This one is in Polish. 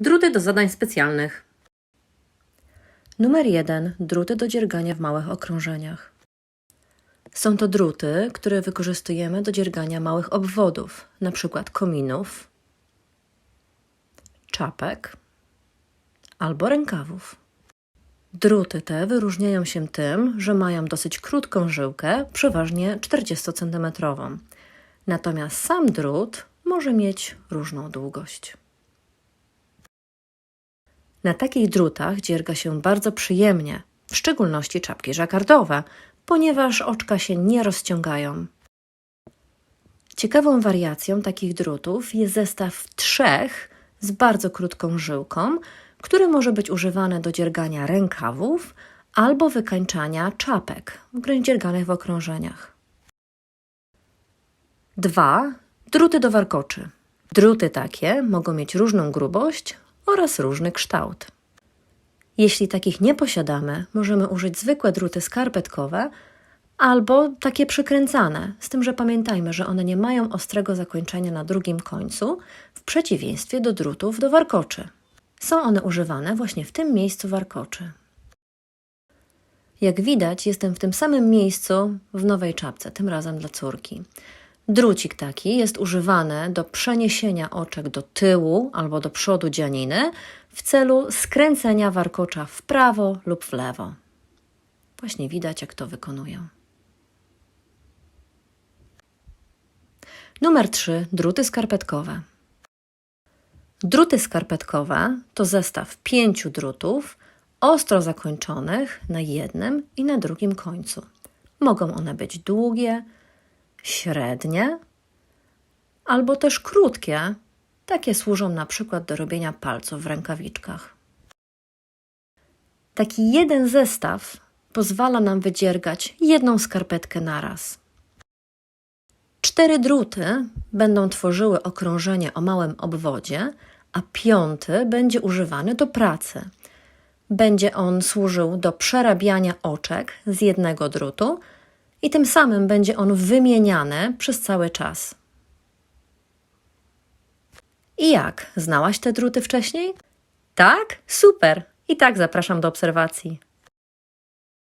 Druty do zadań specjalnych. Numer 1. Druty do dziergania w małych okrążeniach. Są to druty, które wykorzystujemy do dziergania małych obwodów, np. kominów, czapek albo rękawów. Druty te wyróżniają się tym, że mają dosyć krótką żyłkę, przeważnie 40 cm. Natomiast sam drut może mieć różną długość. Na takich drutach dzierga się bardzo przyjemnie, w szczególności czapki żakardowe, ponieważ oczka się nie rozciągają. Ciekawą wariacją takich drutów jest zestaw trzech z bardzo krótką żyłką, który może być używany do dziergania rękawów albo wykańczania czapek, dzierganych w okrążeniach. 2. Druty do warkoczy. Druty takie mogą mieć różną grubość oraz różny kształt. Jeśli takich nie posiadamy, możemy użyć zwykłe druty skarpetkowe albo takie przykręcane, z tym, że pamiętajmy, że one nie mają ostrego zakończenia na drugim końcu, w przeciwieństwie do drutów do warkoczy. Są one używane właśnie w tym miejscu warkoczy. Jak widać, jestem w tym samym miejscu w nowej czapce, tym razem dla córki. Drucik taki jest używany do przeniesienia oczek do tyłu albo do przodu dzianiny w celu skręcenia warkocza w prawo lub w lewo. Właśnie widać, jak to wykonuję. Numer 3. Druty skarpetkowe. Druty skarpetkowe to zestaw pięciu drutów ostro zakończonych na jednym i na drugim końcu. Mogą one być długie, średnie albo też krótkie. Takie służą na przykład do robienia palców w rękawiczkach. Taki jeden zestaw pozwala nam wydziergać jedną skarpetkę naraz. Cztery druty będą tworzyły okrążenie o małym obwodzie, a piąty będzie używany do pracy. Będzie on służył do przerabiania oczek z jednego drutu i tym samym będzie on wymieniany przez cały czas. I jak? Znałaś te druty wcześniej? Tak? Super! I tak zapraszam do obserwacji.